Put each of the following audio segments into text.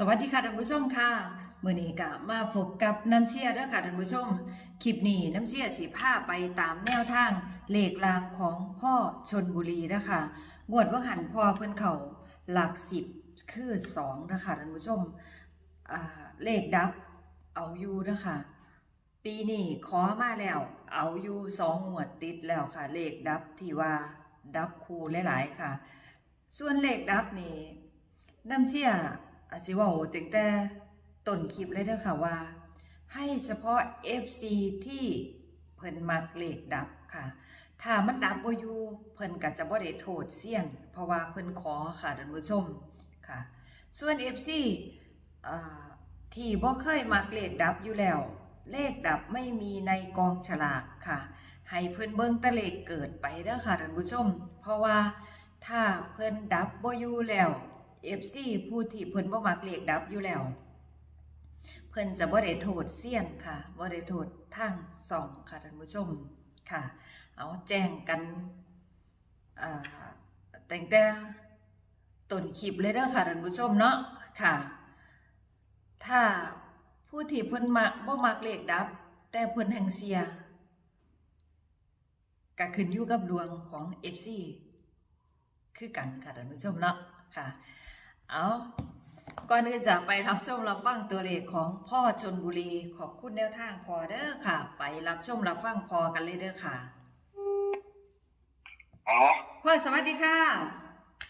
สวัสดีค่ะท่านผู้ชมค่ะมื่อนี้ก็มาพบกับน้ำเชี่ยเด้อค่ะท่านผู้ชม คลิปนี้น้ำเชี่ยสีผ้าไปตามแนวทางเลขรางของพ่อชนบุรีนะคะงวดว่าหันพ่อเพิ่อนเขาหลักสิบคือสองนะคะท่านผู้ชมเลขดับเอาอยู่นะคะปีนี้ขอมาแล้ว เอาอยู่สองงวดติดแล้วค่ะ เลขดับที่ว่าดับคูหลายๆค่ะ ส่วนเลขดับนี่น้ำเชี่ย อาสิว่าถึงแต่ต้นคลิปเลยเด้อค่ะว่า ให้เฉพาะ FC ที่เพิ่นมักเลขดับค่ะ ถ้ามันดับบ่อยู่เพิ่นก็จะบ่ได้โทษเสี้ยนเพราะว่าเพิ่นขอค่ะท่านผู้ชมค่ะ ส่วน FC อ่าที่บ่เคยมักเลขดับอยู่แล้ว เลขดับไม่มีในกองฉลากค่ะ ให้เพิ่นเบิ่งตะเลขเกิดไปเด้อค่ะท่านผู้ชม เพราะว่าถ้าเพิ่นดับบ่อยู่แล้ว FC ผู้ที่เพิ่นบ่มักเลขดับอยู่แล้ว เพิ่นจะบ่ได้โทษเสี้ยนค่ะบ่ได้โทษทางสองค่ะท่านผู้ชมค่ะ เอาแจ้งกันแต่งแต่ต้นคลิปเลยเด้อค่ะท่านผู้ชมเนาะค่ะ ถ้าผู้ที่เพิ่นมักบ่มักเลขดับ แต่เพิ่นแห่งเสียก็ขึ้นอยู่กับดวงของ FC คือกันค่ะท่านผู้ชมเนาะค่ะ เอาก่อนอื่นจะไปรับชมรับฟังตัวเลขของพ่อชนบุรีขอบคุณแนวทางพอเด้อค่ะ ไปรับชมรับฟังพอกันเลยเด้อค่ะอ๋อพ่อสวัสดีค่ะ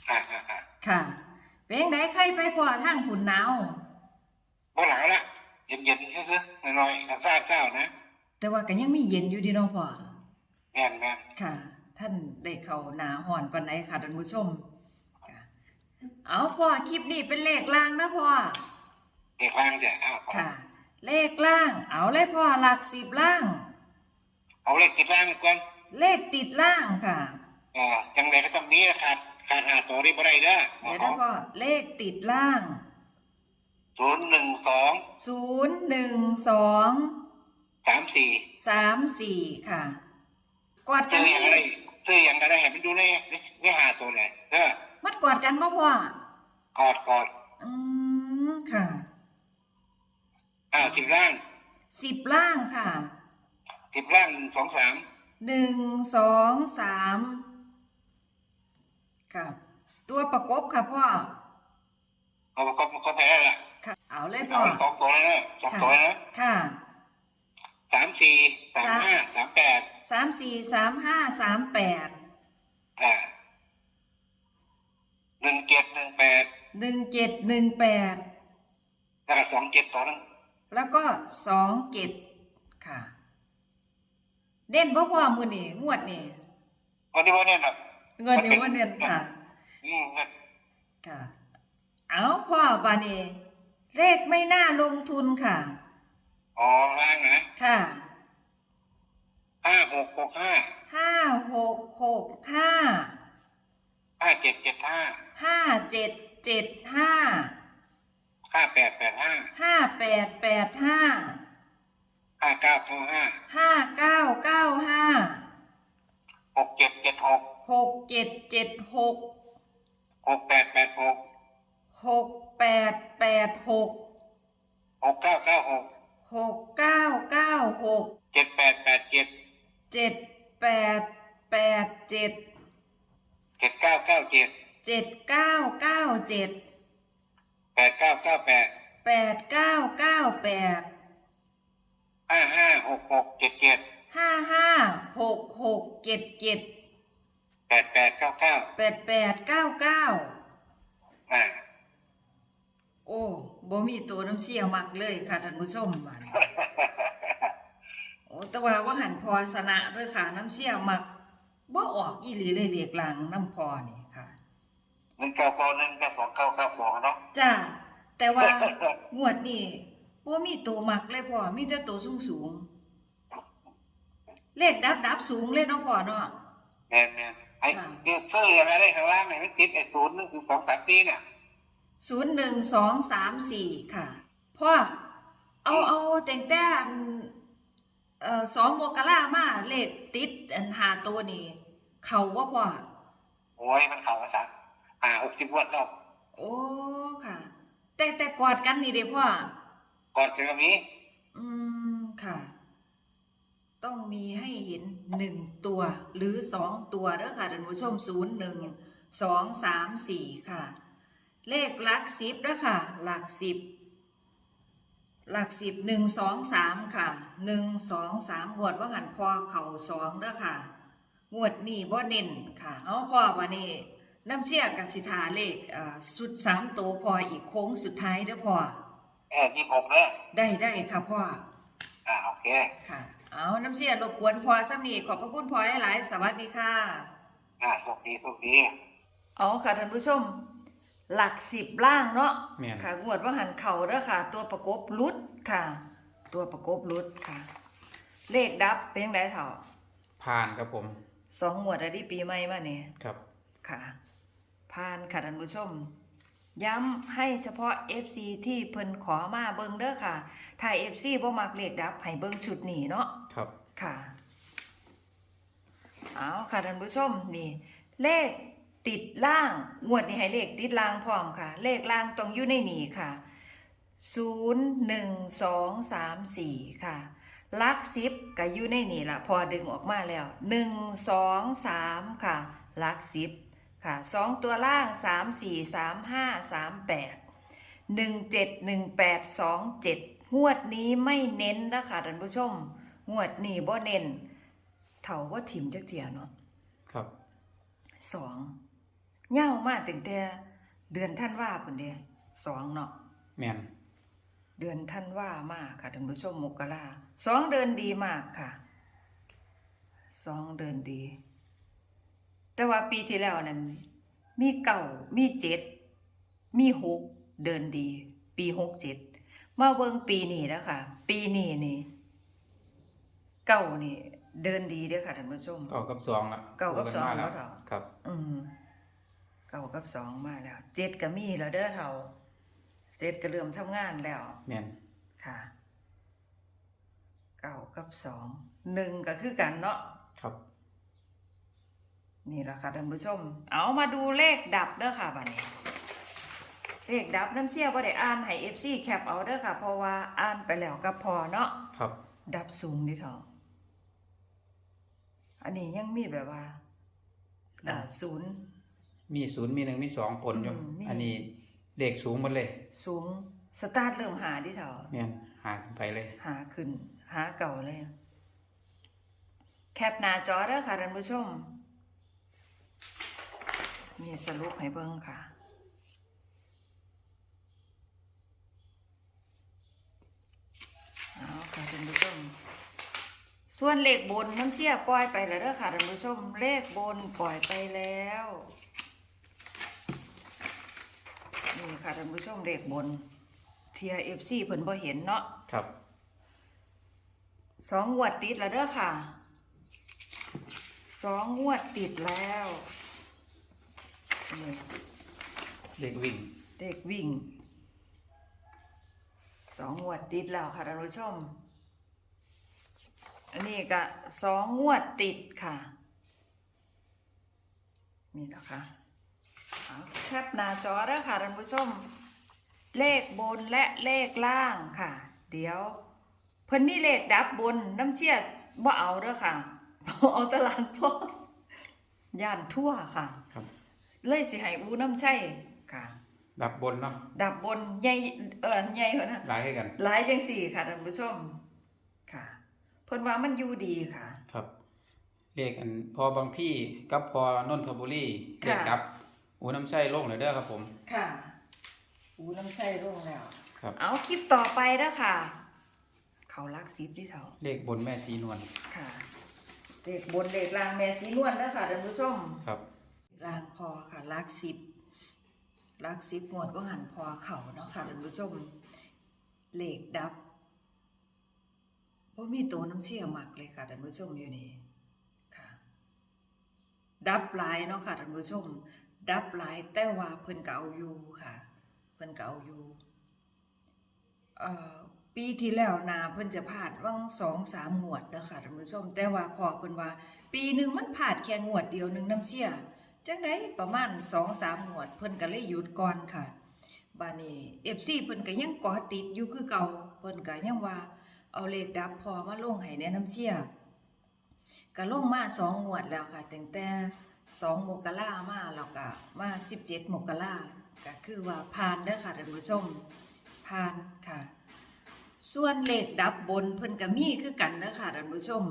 อ่าอ่าอ่าค่ะเป็นไงใครไปพ่อทางผุนหนาวบ่หนาวละเย็นเย็นๆซื้อๆหน่อยๆกันซ่าเศร้าๆนะ แต่ว่าก็ยังมีเย็นอยู่ดีเน้องพ่อแม่นแม่นค่ะ ท่านได้เข้าหนาห่อนปันไดค่ะท่านผู้ชมค่ะ เอาพ่อคลิปนี้เป็นเลขล่างนะพ่อ เด็กล่างจ้ะอ้าวค่ะ เลขล่าง เอาเลยพ่อหลักสิบล่าง เอาเลขติดล่างก่อนเลขติดล่างค่ะอ่าจังไรก็ต้องมีขาดขาดหาตัวนี้บ่ได้เด้อเดี๋ยวนะพ่อเลขติดล่างศูนย์หนึ่งสองศูนย์หนึ่งสองสามสี่สามสี่ค่ะ กอดกัซื้นออย่างอะไรซื้ออย่างอะไรให้มันดูในในหาตัวเลยเด้อ มัดกอดกันบ่พ่อกอดกอดอืมค่ะอ้าวสิบล่างสิบล่างค่ะสิบล่างหนึ่งสองสามหนึ่งสองสามค่ะ ตัวประกบค่ะพ่อก็ก็ก็แพ้แล้วล่ะค่ะ เอาเลยพ่เอาอสองตัวเลยนะสองตัวเลยนะค่ะสามสี่สามห้าสามแปดสามสี่สามห้าสามแปดอ่า หนึ่งเจ็ดหนึ่งแปดหนึ่งเจ็ดหนึ่งแปดแล้วก็สองเจ็ดตัวนึงแล้วก็สองเจ็ดค่ะ เด่นพ่อพ่อมือนี่งวดนี่วันนี้วันนี้นะเงินอยู่ว่าเด่นค่ะอืมนะค่ะ เอาพ่อบานีเลขไม่น่าลงทุนค่ะอ๋อล่างนะค่ะห้าหกหกห้าห้าหกหกห้าห้าเจ็ดเจ็ดห้า ห้าเจ็ดเจ็ดห้าห้าแปดแปดห้าห้าแปดแปดห้าห้าเก้าเก้าห้าห้าเก้าเก้าห้าหกเจ็ดเจ็ดหกหกเจ็ดเจ็ดหกหกแปดแปดหกหกแปดแปดหกหกเก้าเก้าหกหกเก้าเก้าหกเจ็ดแปดแปดเจ็ดเจ็ดแปดแปดเจ็ดเจ็ดเก้าเก้าเจ็ด เจ็ดเก้าเก้าเจ็ดแปดเก้าเก้าแปดแปดเก้าเก้าแปดห้าห้าหกหกเจ็ดเจ็ดห้าห้าหกหกเจ็ดเจ็ดแปดแปดเก้าเก้าแปดแปดเก้าเก้าอ่าโอ้บ่มีตัวน้ำเชี่ยมักเลยค่ะท่านผู้ชมบัดนี้โอ้แต่ว่าว่าหันพอสนะเด้อค่ะน้ำเชี่ยมักบ่ออกอีหลีเลยเรียกหลังน้ำพอนี่ค่ะ หนึ่งเก้าเก้าหนึ่งเก้าสองเก้าเก้าสองเนาะจ้าแต่ว่างวดนี้บ่มีตัวมักเลยพ่อมีแต่ตัวสูงสูงๆเลขดับดับสูงเลยเนาะพ่อเนาะแมนแมนไอ้ที่ซื้ออะไรได้ข้างล่างเนี่ยไม่ติดไอ้ศูนย์นึงคือสองสามตีเนี่ยศูนย์หนึ่งสองสามสี่ค่ะพ่อเอาเอาแต่งแต่อันเอ่อสองโมกรามาเลขติดอันหาตัวนี่ เขาว่าพ่อโอ้ยมันเข่าภาษา อ่าหกสิบวัตต์แล้วโอ้ค่ะ แต่แต่กอดกันนี่เด้พ่อก่อนจะมีอืมค่ะ ต้องมีให้เห็นหนึ่งตัวหรือสองตัวเด้อค่ะท่านผู้ชมศูนย์หนึ่งสองสามสี่ค่ะ เลขหลักสิบเด้อค่ะ หลักสิบหลักสิบหนึ่งสองสามค่ะหนึ่งสองสามงวดว่าหันพอเข่าสองเด้อค่ะ งวดนี้บ่เน้นค่ะ เอาพอวันนี้ น้ำเชี่ยกสิทาเลขอ่าสุดสามตัวพออีกโค้งสุดท้ายเด้อพอเออยี่หกเนี่ยได้ได้ค่ะพ่ออ่าโอเค ค่ะ เอาน้ำเสียรบกวนพอสำนีขอบพระคุณพอหลายๆสวัสดีค่ะ อ่าโชคดีโชคดีเอาค่ะท่านผู้ชม หลักสิบล่างเนาะแม่น ค่ะงวดว่าหันเข่าเด้อค่ะ ตัวประกบรุดค่ะ ตัวประกบรุดค่ะ เลขดับเป็นยังไงเถ่าผ่านครับผมสองงวดอะที่ปีใหม่มาเนี่ยครับ ค่ะ ผ่านค่ะท่านผู้ชม ย้ำให้เฉพาะ FC ที่เพิ่นขอมาเบิ่งเด้อค่ะ ถ้า FC บ่มักเลขดับให้เบิ่งชุดนี้เนาะครับ ค่ะ เอาค่ะท่านผู้ชมนี่ เลขติดล่าง งวดนี้ให้เลขติดล่างพร้อมค่ะ เลขล่างตรงอยู่ในนี้ค่ะศูนย์หนึ่งสองสามสี่ค่ะลักซิปก็อยู่ในนี่ละพอดึงออกมาแล้วหนึ่งสองสามค่ะลักซิป ค่ะสองตัวล่างสามสี่สามห้าสามแปดหนึ่งเจ็ดหนึ่งแปดสองเจ็ดงวดนี้ไม่เน้นนะคะท่านผู้ชมงวดนี้บ่เน้นเท่าว่าถิ่มจักเทียเนาะครับสองเง่ามากตั้งแต่เดือนท่านว่าปุ่นเดียสองเนาะแม่นเดือนท่านว่ามากค่ะท่านผู้ชมมกราสองเดือนดีมากค่ะสองเดือนดี แต่ว่าปีที่แล้วนั้น มีเก่ามีเจ็ดมีหกเดินดี ปีหกเจ็ดมาเบิ่งปีนี้แล้วค่ะ ปีนี้นี่เก่านี่ เดินดีเด้อค่ะท่านผู้ชมเก้ากับสองละเก้ากับสองมาแล้วแล้วเหรอครับ อืมเก่ากับสองมาแล้วเจ็ดก็มีแล้วเด้อเท่าเจ็ดก็เริ่มทำงานแล้วแม่นค่ะเก้ากับสองหนึ่งก็คือกันเนาะครับ นี่แหละค่ะท่านผู้ชม เอามาดูเลขดับเด้อค่ะบัดนี้ เลขดับน้ำเชี่ยว่าได้อ่านให้เอฟซีแคปเอาเด้อค่ะ เพราะว่าอ่านไปแล้วก็พอเนาะครับดับสูงนิดเถอะอันนี้ยังมีแบบว่าอ่าศูนย์ มีศูนย์มีหนึ่งมีสองผลอยู่อืมมี อันนี้เลขสูงหมดเลยสูงสตาร์ทเริ่มหาดิเถอะแม่นหาขึ้นไปเลย หาขึ้น หาเก่าเลย แคปหน้าจอเด้อค่ะท่านผู้ชม มีสรุปให้เบิ่งค่ะ เอาค่ะท่านผู้ชม ส่วนเลขบนน้ำเสียปล่อยไปแล้วเด้อค่ะท่านผู้ชม เลขบนปล่อยไปแล้ว นี่ค่ะท่านผู้ชมเลขบน เทียเอฟซีเพิ่นบ่เห็นเนาะ ครับ สองงวดติดแล้วเด้อค่ะ สองงวดติดแล้วนี่เลขวิ่ง เด็กวิ่ง สองงวดติดแล้วค่ะท่านผู้ชม อันนี้ก็สองงวดติดค่ะ นี่แหละค่ะเอาแคปหน้าจอเด้อค่ะท่านผู้ชม เลขบนและเลขล่างค่ะ เดี๋ยว เพิ่นมีเลขดับบนน้ำเชี่ยบ่เอาเด้อค่ะ เอาตารางพ่อย่านทั่วค่ะครับ เลยสิให้อูน้ำใช่ค่ะ ดับบนเนาะดับบนใหญ่เออใหญ่กว่านั้นหลายให้กัน หลายจังสี่ค่ะท่านผู้ชมค่ะเพิ่นว่ามันอยู่ดีค่ะ ครับเลขอันพอบางพี่กับพอนนทบุรีเลขดับ อูน้ำใช่ลงเลยเด้อครับผม ค่ะ อูน้ำใช่ร่วงแล้วครับเอาคลิปต่อไปเด้อค่ะ เขารักซิบดิเท่าเลขบนแม่สีนวลค่ะ เด็กบนเด็กลางแม่สีนวลเด้อค่ะท่านผู้ชมครับลางพอค่ะลักสิบลักสิบหมวดว่าหันพอเข่าเนาะค่ะท่านผู้ชมเหล็กดับว่ามีตัวน้ำเชี่ยหมักเลยค่ะท่านผู้ชมอยู่นี่ค่ะ ดับหลายเนาะค่ะท่านผู้ชมดับหลายแต่ว่าเพิ่นก็เอาอยู่ค่ะ เพิ่นก็เอาอยู่เอ่อ ปีที่แล้วนาเพิ่นจะพลาดว่างสองสามงวดเด้อค่ะท่านผู้ชมแต่ว่าพอเพิ่นว่า ปีหนึ่งมันผ่านแค่งวดเดียวหนึ่งน้ำเชี่ยจังได้ประมาณสองสามงวด เพิ่นก็เลยหยุดก่อนค่ะบานี้ FC เพิ่นก็ยังเกาะติดอยู่คือเก่าเพิ่นก็ยังว่า เอาเลขดับพอมาลงให้แนะน้ำเชี่ยก็ลงมาสองงวดแล้วค่ะตั้งแต่สองมกรามาแล้วก็มา17มกราก็คือว่าผ่านเด้อค่ะท่านผู้ชมผ่านค่ะ ส่วนเลขดับบนเพิ่นก็มีคือกันเด้อค่ะท่านผู้ชม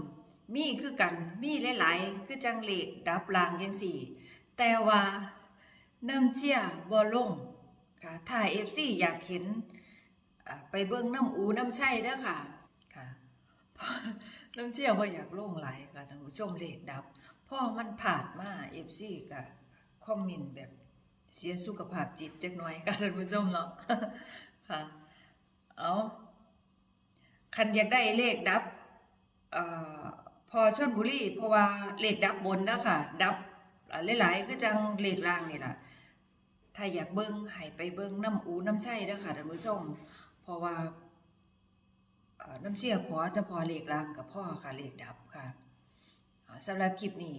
มีคือกันมีหลายๆ คือจังเลขดับลางจังสี่ แต่ว่าน้ำเชี่ยบ่ลงค่ะถ้า FC อยากเห็นไปเบิ่งน้ำอูน้ำช่เด้อค่ะค่ะน้ำเชี่ยบ่าอยากลงไหลค่ะท่านผู้ชมเลขดับพ่อมันผ่านมา FC ก็คอมเมนต์แบบเสียสุขภาพจิตจักหน่อยค่ะท่านผู้ชมเนาะค่ะเอา คันอยากได้เลขดับเอ่อพอชนบุรีเพราะว่าเลขดับบนนะค่ะ ดับหลายๆคือจังเลขล่างนี่แหละถ้าอยากเบิ้งให้ไปเบิ้งน้ำอูน้ำใช่เด้อค่ะท่านผู้ชมเพราะว่าน้ำเชี่ยขอแต่พอเลขล่างกับพ่อค่ะเลขดับค่ะสำหรับคลิปนี้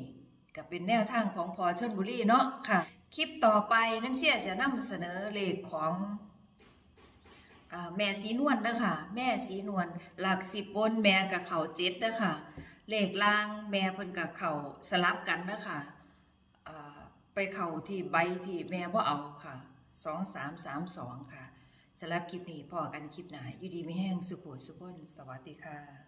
ก็เป็นแนวทางของพอชนบุรีเนาะค่ะ คลิปต่อไปน้ำเชี่ยจะนำเสนอเลขของ แม่สีนวลเด้อค่ะ แม่สีนวลหลักสิบบนแม่กับเข่าเจ็ดเด้อค่ะ เลขล่างแม่เพิ่นกับเข่าสลับกันเด้อค่ะไปเข่าที่ใบที่แม่ว่าเอาค่ะสองสามสามสองค่ะสำหรับคลิปนี้พอกันคลิปหนาอยู่ดีไม่แห้งสุขุสุขนสวัสดีค่ะ